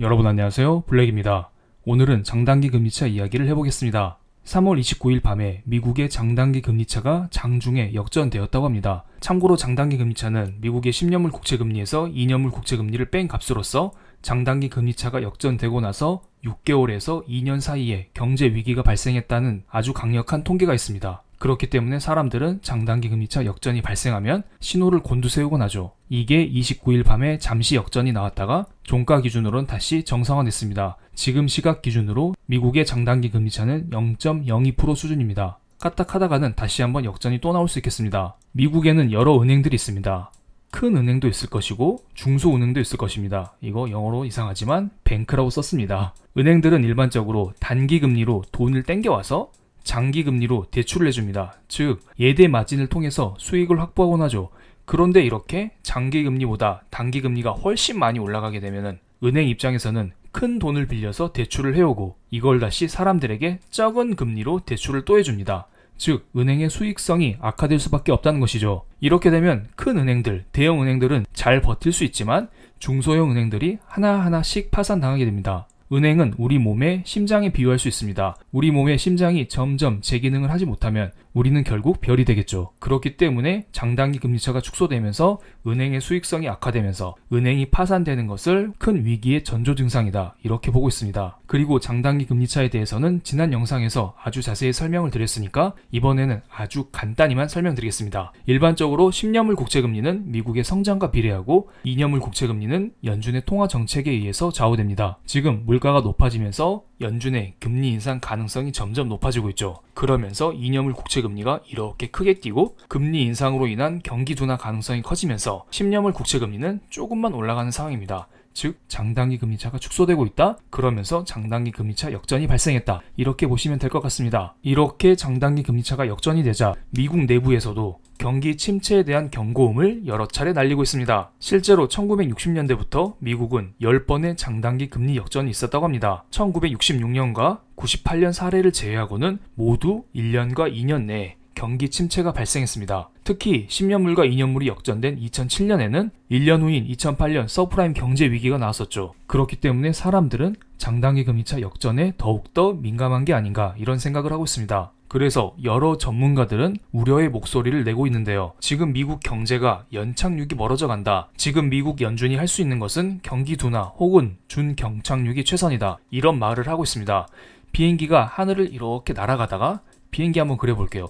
여러분 안녕하세요. 블랙입니다. 오늘은 장단기 금리차 이야기를 해보겠습니다. 3월 29일 밤에 미국의 장단기 금리차가 장중에 역전되었다고 합니다. 참고로 장단기 금리차는 미국의 10년물 국채금리에서 2년물 국채금리를 뺀 값으로서 장단기 금리차가 역전되고 나서 6개월에서 2년 사이에 경제 위기가 발생했다는 아주 강력한 통계가 있습니다. 그렇기 때문에 사람들은 장단기 금리차 역전이 발생하면 신호를 곤두세우곤 하죠. 이게 29일 밤에 잠시 역전이 나왔다가 종가 기준으로는 다시 정상화됐습니다. 지금 시각 기준으로 미국의 장단기 금리차는 0.02% 수준입니다. 까딱하다가는 다시 한번 역전이 또 나올 수 있겠습니다. 미국에는 여러 은행들이 있습니다. 큰 은행도 있을 것이고 중소은행도 있을 것입니다. 이거 영어로 이상하지만 뱅크라고 썼습니다. 은행들은 일반적으로 단기 금리로 돈을 땡겨와서 장기 금리로 대출을 해줍니다. 즉 예대 마진을 통해서 수익을 확보하곤 하죠. 그런데 이렇게 장기 금리보다 단기 금리가 훨씬 많이 올라가게 되면은 은행 입장에서는 큰 돈을 빌려서 대출을 해오고 이걸 다시 사람들에게 적은 금리로 대출을 또 해줍니다. 즉 은행의 수익성이 악화될 수밖에 없다는 것이죠. 이렇게 되면 큰 은행들, 대형 은행들은 잘 버틸 수 있지만 중소형 은행들이 하나하나씩 파산당하게 됩니다. 은행은 우리 몸의 심장에 비유할 수 있습니다. 우리 몸의 심장이 점점 제 기능을 하지 못하면 우리는 결국 별이 되겠죠. 그렇기 때문에 장단기 금리차가 축소되면서 은행의 수익성이 악화되면서 은행이 파산되는 것을 큰 위기의 전조 증상이다. 이렇게 보고 있습니다. 그리고 장단기 금리차에 대해서는 지난 영상에서 아주 자세히 설명을 드렸으니까 이번에는 아주 간단히만 설명드리겠습니다. 일반적으로 10년물 국채금리는 미국의 성장과 비례하고 2년물 국채금리는 연준의 통화 정책에 의해서 좌우됩니다. 지금 물가가 높아지면서 연준의 금리 인상 가능성이 점점 높아지고 있죠. 그러면서 2년물 국채 금리가 이렇게 크게 뛰고 금리 인상으로 인한 경기 둔화 가능성이 커지면서 10년물 국채 금리는 조금만 올라가는 상황입니다. 즉 장단기 금리차가 축소되고 있다. 그러면서 장단기 금리차 역전이 발생했다. 이렇게 보시면 될 것 같습니다. 이렇게 장단기 금리차가 역전이 되자 미국 내부에서도 경기 침체에 대한 경고음을 여러 차례 날리고 있습니다. 실제로 1960년대부터 미국은 10번의 장단기 금리 역전이 있었다고 합니다. 1966년과 98년 사례를 제외하고는 모두 1년과 2년 내에 경기 침체가 발생했습니다. 특히 10년물과 2년물이 역전된 2007년에는 1년 후인 2008년 서프라임 경제 위기가 나왔었죠. 그렇기 때문에 사람들은 장단기 금리차 역전에 더욱더 민감한 게 아닌가 이런 생각을 하고 있습니다. 그래서 여러 전문가들은 우려의 목소리를 내고 있는데요. 지금 미국 경제가 연착륙이 멀어져 간다. 지금 미국 연준이 할 수 있는 것은 경기 둔화 혹은 준경착륙이 최선이다. 이런 말을 하고 있습니다. 비행기가 하늘을 이렇게 날아가다가 비행기 한번 그려볼게요.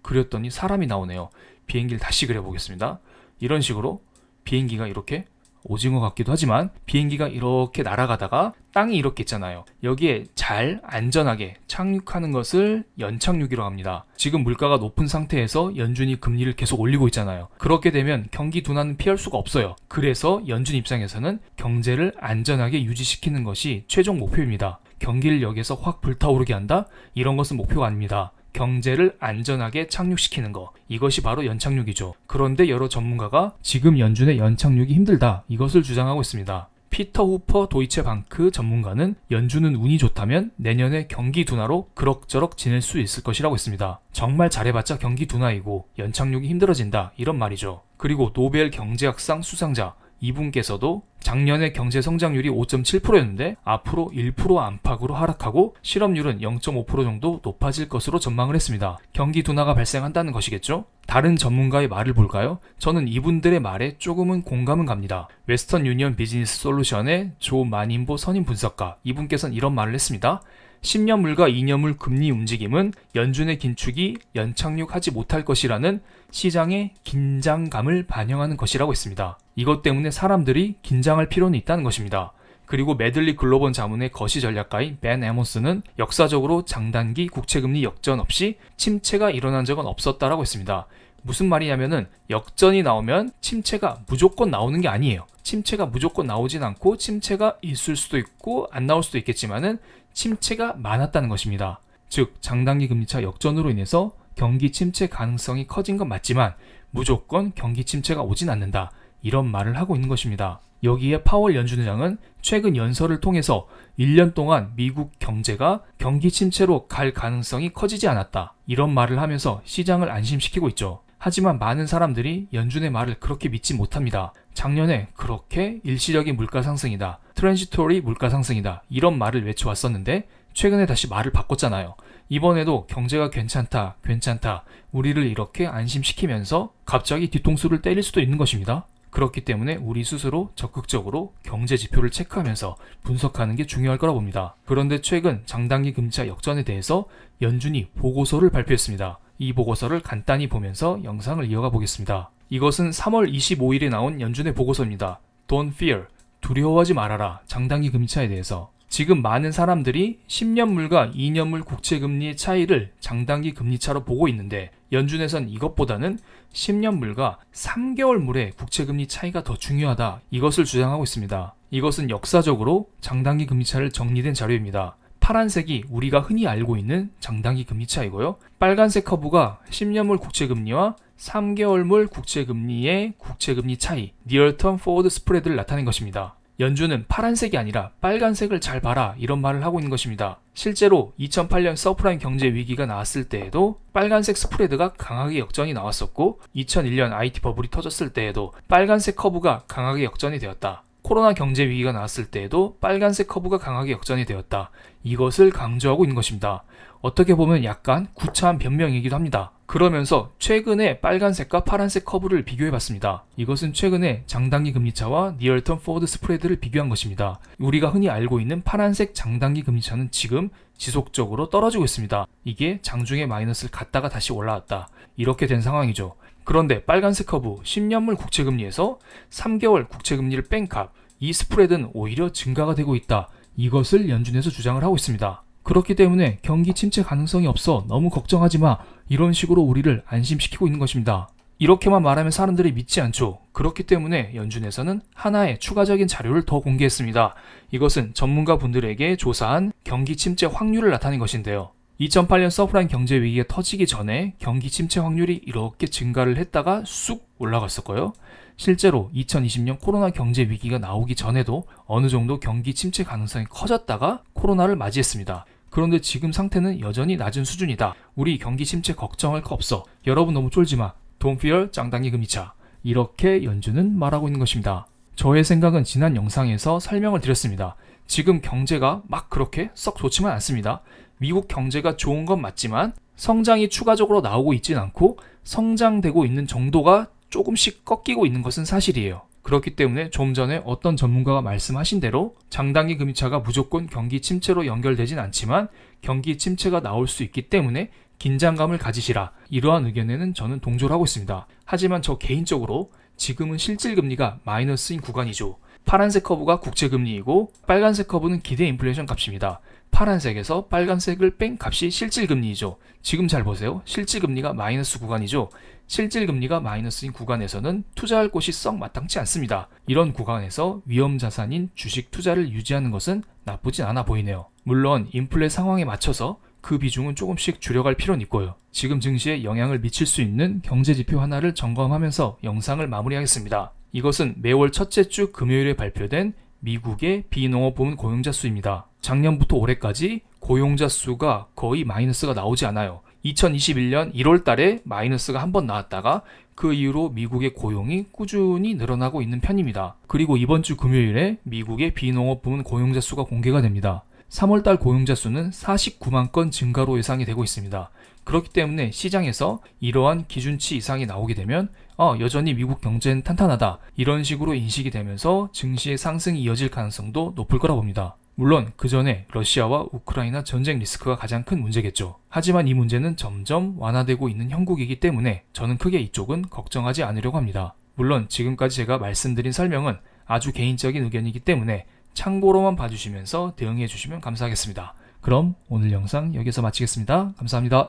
어, 그렸더니 사람이 나오네요. 비행기를 다시 그려보겠습니다. 이런 식으로 비행기가 이렇게 오징어 같기도 하지만 비행기가 이렇게 날아가다가 땅이 이렇게 있잖아요. 여기에 잘 안전하게 착륙하는 것을 연착륙이라고 합니다. 지금 물가가 높은 상태에서 연준이 금리를 계속 올리고 있잖아요. 그렇게 되면 경기 둔화는 피할 수가 없어요. 그래서 연준 입장에서는 경제를 안전하게 유지시키는 것이 최종 목표입니다. 경기를 여기서 확 불타오르게 한다? 이런 것은 목표가 아닙니다. 경제를 안전하게 착륙시키는 것. 이것이 바로 연착륙이죠. 그런데 여러 전문가가 지금 연준의 연착륙이 힘들다. 이것을 주장하고 있습니다. 피터 후퍼 도이체 방크 전문가는 연준은 운이 좋다면 내년에 경기 둔화로 그럭저럭 지낼 수 있을 것이라고 했습니다. 정말 잘해봤자 경기 둔화이고 연착륙이 힘들어진다. 이런 말이죠. 그리고 노벨 경제학상 수상자 이분께서도 작년에 경제 성장률이 5.7%였는데 앞으로 1% 안팎으로 하락하고 실업률은 0.5% 정도 높아질 것으로 전망을 했습니다. 경기 둔화가 발생한다는 것이겠죠? 다른 전문가의 말을 볼까요? 저는 이분들의 말에 조금은 공감은 갑니다. 웨스턴 유니언 비즈니스 솔루션의 조 마닌보 선임 분석가 이분께서는 이런 말을 했습니다. 10년물과 2년물 금리 움직임은 연준의 긴축이 연착륙하지 못할 것이라는 시장의 긴장감을 반영하는 것이라고 했습니다. 이것 때문에 사람들이 긴장할 필요는 있다는 것입니다. 그리고 메들리 글로벌 자문의 거시 전략가인 벤 에모스는 역사적으로 장단기 국채금리 역전 없이 침체가 일어난 적은 없었다라고 했습니다. 무슨 말이냐면은 역전이 나오면 침체가 무조건 나오는 게 아니에요. 침체가 무조건 나오진 않고 침체가 있을 수도 있고 안 나올 수도 있겠지만은 침체가 많았다는 것입니다. 즉 장단기 금리차 역전으로 인해서 경기 침체 가능성이 커진 건 맞지만 무조건 경기 침체가 오진 않는다. 이런 말을 하고 있는 것입니다. 여기에 파월 연준의장은 최근 연설을 통해서 1년 동안 미국 경제가 경기 침체로 갈 가능성이 커지지 않았다. 이런 말을 하면서 시장을 안심시키고 있죠. 하지만 많은 사람들이 연준의 말을 그렇게 믿지 못합니다. 작년에 그렇게 일시적인 물가 상승이다. 트랜지토리 물가 상승이다. 이런 말을 외쳐왔었는데 최근에 다시 말을 바꿨잖아요. 이번에도 경제가 괜찮다, 괜찮다. 우리를 이렇게 안심시키면서 갑자기 뒤통수를 때릴 수도 있는 것입니다. 그렇기 때문에 우리 스스로 적극적으로 경제 지표를 체크하면서 분석하는 게 중요할 거라 봅니다. 그런데 최근 장단기 금리차 역전에 대해서 연준이 보고서를 발표했습니다. 이 보고서를 간단히 보면서 영상을 이어가 보겠습니다. 이것은 3월 25일에 나온 연준의 보고서입니다. Don't fear. 두려워하지 말아라. 장단기 금리차에 대해서. 지금 많은 사람들이 10년물과 2년물 국채금리의 차이를 장단기 금리차로 보고 있는데 연준에선 이것보다는 10년물과 3개월물의 국채금리 차이가 더 중요하다. 이것을 주장하고 있습니다. 이것은 역사적으로 장단기 금리차를 정리된 자료입니다. 파란색이 우리가 흔히 알고 있는 장단기 금리 차이고요. 빨간색 커브가 10년물 국채금리와 3개월물 국채금리의 국채금리 차이, Term Forward Spread를 나타낸 것입니다. 연준은 파란색이 아니라 빨간색을 잘 봐라 이런 말을 하고 있는 것입니다. 실제로 2008년 서프라임 경제 위기가 나왔을 때에도 빨간색 스프레드가 강하게 역전이 나왔었고 2001년 IT 버블이 터졌을 때에도 빨간색 커브가 강하게 역전이 되었다. 코로나 경제 위기가 나왔을 때에도 빨간색 커브가 강하게 역전이 되었다. 이것을 강조하고 있는 것입니다. 어떻게 보면 약간 구차한 변명이기도 합니다. 그러면서 최근에 빨간색과 파란색 커브를 비교해 봤습니다. 이것은 최근에 장단기 금리차와 니얼턴 포워드 스프레드를 비교한 것입니다. 우리가 흔히 알고 있는 파란색 장단기 금리차는 지금 지속적으로 떨어지고 있습니다. 이게 장중에 마이너스를 갔다가 다시 올라왔다. 이렇게 된 상황이죠. 그런데 빨간색 커브 10년물 국채금리에서 3개월 국채금리를 뺀 값, 이 스프레드는 오히려 증가가 되고 있다. 이것을 연준에서 주장을 하고 있습니다. 그렇기 때문에 경기 침체 가능성이 없어 너무 걱정하지 마. 이런 식으로 우리를 안심시키고 있는 것입니다. 이렇게만 말하면 사람들이 믿지 않죠. 그렇기 때문에 연준에서는 하나의 추가적인 자료를 더 공개했습니다. 이것은 전문가 분들에게 조사한 경기 침체 확률을 나타낸 것인데요. 2008년 서프라임 경제 위기가 터지기 전에 경기 침체 확률이 이렇게 증가를 했다가 쑥 올라갔었고요. 실제로 2020년 코로나 경제 위기가 나오기 전에도 어느 정도 경기 침체 가능성이 커졌다가 코로나를 맞이했습니다. 그런데 지금 상태는 여전히 낮은 수준이다. 우리 경기 침체 걱정할 거 없어. 여러분 너무 쫄지 마. Fear 장단기 금리차. 이렇게 연준은 말하고 있는 것입니다. 저의 생각은 지난 영상에서 설명을 드렸습니다. 지금 경제가 막 그렇게 썩 좋지만 않습니다. 미국 경제가 좋은 건 맞지만 성장이 추가적으로 나오고 있진 않고 성장되고 있는 정도가 조금씩 꺾이고 있는 것은 사실이에요. 그렇기 때문에 좀 전에 어떤 전문가가 말씀하신 대로 장단기 금리차가 무조건 경기 침체로 연결되진 않지만 경기 침체가 나올 수 있기 때문에 긴장감을 가지시라. 이러한 의견에는 저는 동조를 하고 있습니다. 하지만 저 개인적으로 지금은 실질 금리가 마이너스인 구간이죠. 파란색 커브가 국채 금리이고 빨간색 커브는 기대 인플레이션 값입니다. 파란색에서 빨간색을 뺀 값이 실질 금리이죠. 지금 잘 보세요. 실질 금리가 마이너스 구간이죠. 실질 금리가 마이너스인 구간에서는 투자할 곳이 썩 마땅치 않습니다. 이런 구간에서 위험 자산인 주식 투자를 유지하는 것은 나쁘진 않아 보이네요. 물론 인플레 상황에 맞춰서 그 비중은 조금씩 줄여갈 필요는 있고요. 지금 증시에 영향을 미칠 수 있는 경제 지표 하나를 점검하면서 영상을 마무리하겠습니다. 이것은 매월 첫째 주 금요일에 발표된 미국의 비농업 부문 고용자 수입니다. 작년부터 올해까지 고용자 수가 거의 마이너스가 나오지 않아요. 2021년 1월 달에 마이너스가 한 번 나왔다가 그 이후로 미국의 고용이 꾸준히 늘어나고 있는 편입니다. 그리고 이번 주 금요일에 미국의 비농업 부문 고용자 수가 공개가 됩니다. 3월달 고용자 수는 49만 건 증가로 예상이 되고 있습니다. 그렇기 때문에 시장에서 이러한 기준치 이상이 나오게 되면 어, 여전히 미국 경제는 탄탄하다 이런 식으로 인식이 되면서 증시의 상승이 이어질 가능성도 높을 거라 봅니다. 물론 그 전에 러시아와 우크라이나 전쟁 리스크가 가장 큰 문제겠죠. 하지만 이 문제는 점점 완화되고 있는 형국이기 때문에 저는 크게 이쪽은 걱정하지 않으려고 합니다. 물론 지금까지 제가 말씀드린 설명은 아주 개인적인 의견이기 때문에 참고로만 봐주시면서 대응해 주시면 감사하겠습니다. 그럼 오늘 영상 여기서 마치겠습니다. 감사합니다.